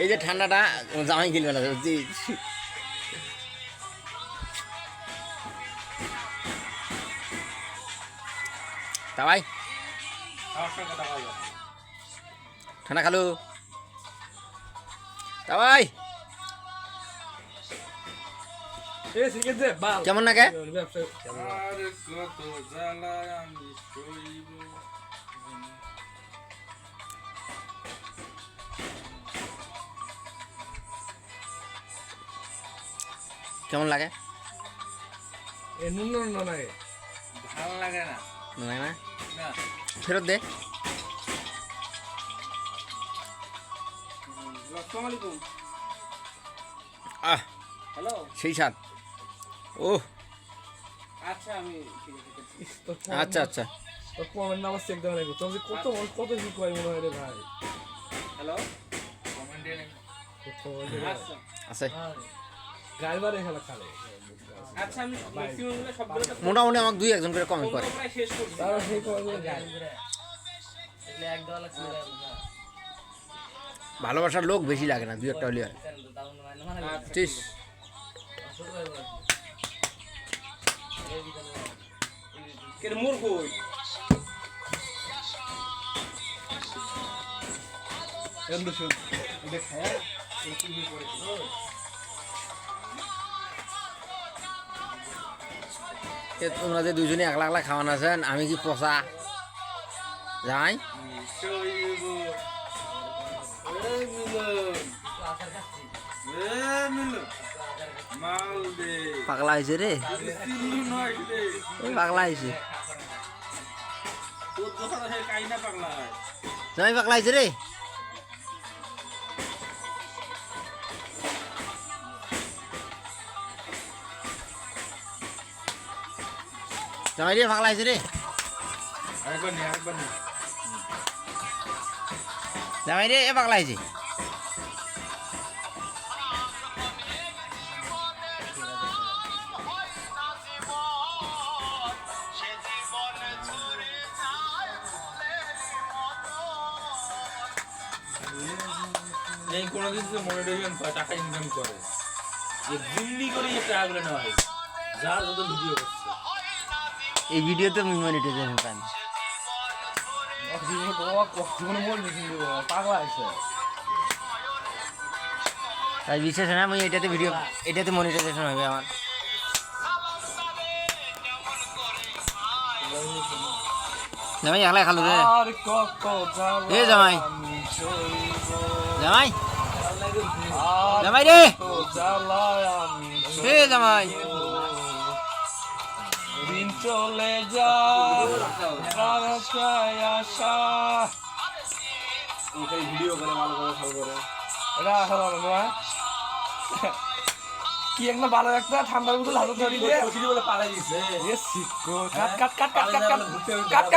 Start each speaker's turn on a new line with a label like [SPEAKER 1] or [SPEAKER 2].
[SPEAKER 1] এই যে ঠান্ডাটা জামাই কিনবে না বুঝছিস তা ভাই? ঠান্ডা খালু তা ভাই? কেমন নাকে?
[SPEAKER 2] ব্যবসা
[SPEAKER 1] কেমন লাগে?
[SPEAKER 2] এ নুন নুন
[SPEAKER 3] লাগে। না
[SPEAKER 1] লাগে না।
[SPEAKER 3] না?
[SPEAKER 1] ফেরত দে। আহ
[SPEAKER 3] হ্যালো।
[SPEAKER 1] সেই স্বাদ। ও
[SPEAKER 3] আচ্ছা আমি
[SPEAKER 1] আচ্ছা আচ্ছা।
[SPEAKER 2] তোর কমেন্ট নাম্বার চেক দেওয়া লাগবে তোর কত কত মনে হয় রে ভাই?
[SPEAKER 3] হ্যালো। কমেন্টে আচ্ছা।
[SPEAKER 1] আছে।
[SPEAKER 2] ড্রাইভার এখানে খালে।
[SPEAKER 3] আচ্ছা আমি ম্যাক্সিমামগুলো সবগুলো
[SPEAKER 1] মোটামুটি আমাকে দুই একজন করে কমেন্ট করে।
[SPEAKER 3] শেষ করছি।
[SPEAKER 2] তার সেই কমেন্ট
[SPEAKER 3] এগুলো এক ডলার ছিল
[SPEAKER 1] ভালোবাসার লোক বেশি লাগে না দুই একটা হলে হয়। চিস
[SPEAKER 3] কেন মোর কই
[SPEAKER 2] এন্ড শুন দেখ
[SPEAKER 1] তোমরা যে দুজনে একলা একলা খাওয়ান আমি কি পচা? যাই। পাগলা হয়েছে রে। পাগলা হয়েছে।
[SPEAKER 3] পাগলা
[SPEAKER 1] হয়েছে রে। জামাই রে পাগলা হয়েছে রে জামাই রে এ পাগলা হয়েছে
[SPEAKER 3] এই কোনো কিছু মনিটাইজেশন টাকা ইনকাম করে। যে জিম্মি করে এই টাকাগুলো নেওয়া হয়। যার যত ভিডিও করছে।
[SPEAKER 1] এই ভিডিওতে
[SPEAKER 2] আমি মনিটাইজেশন পাইনি
[SPEAKER 1] তাই বিশ্বাস না আমি এটাতে ভিডিও এটাতে মনিটাইজেশন হবে আমার। জামাই একলাই খালো রে। এ জামাই। জামাই। জামাই রে। এ জামাই।
[SPEAKER 2] চলে যা। আশা হ্যাঁ? কি একটা ভালো একটা ঠান্ডার মতো হাতে ধরি দিয়ে।
[SPEAKER 3] পালাই